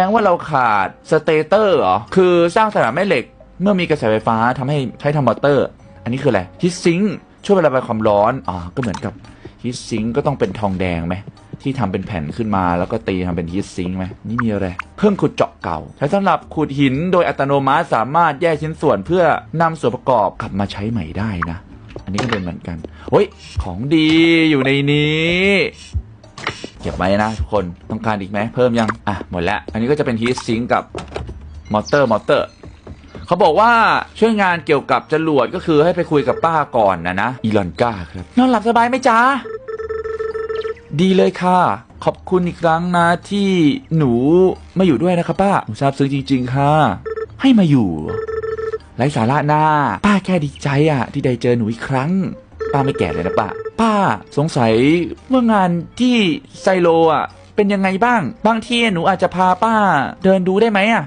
ดงว่าเราขาดสเตเตอร์เหรอ คือสร้างสนามแม่เหล็ก เมื่อมีกระแสไฟฟ้าทำให้ใช้ทำมอเตอร์ อันนี้คืออะไรฮิตซิงช่วยระบายความร้อน อ่า ก็เหมือนกับฮิตซิงก็ต้องเป็นทองแดงไหมที่ทำเป็นแผ่นขึ้นมาแล้วก็ตีทำเป็นฮีทซิงค์ไหมนี่มีอะไร เครื่องขุดเจาะเก่าใช้สำหรับขุดหินโดยอัตโนมัติสามารถแยกชิ้นส่วนเพื่อนำส่วนประกอบกลับมาใช้ใหม่ได้นะ อันนี้ก็เป็นเหมือนกันเฮ้ยของดีอยู่ในนี้ เก็บไว้นะทุกคนต้องการอีกไหมเพิ่มยังอะหมดแล้ว อันนี้ก็จะเป็นฮีทซิงกับมอเตอร์มอเตอร์เขาบอกว่าช่วยงานเกี่ยวกับจรวดก็คือให้ไปคุยกับป้าก่อนนะนะอีลอนก้าครับนอนหลับสบายไหมจ๊ะดีเลยค่ะ ขอบคุณอีกครั้งนะที่หนูมาอยู่ด้วยนะครับป้าหนูซาบซึ้งจริง ๆ ค่ะ ให้มาอยู่ไร้สาระหน้า ป้าแค่ดีใจอะที่ได้เจอหนูอีกครั้ง ป้าไม่แก่เลยนะป้า ป้าสงสัยว่างานที่ไซโลอะเป็นยังไงบ้าง บางทีหนูอาจจะพาป้าเดินดูได้ไหมอะ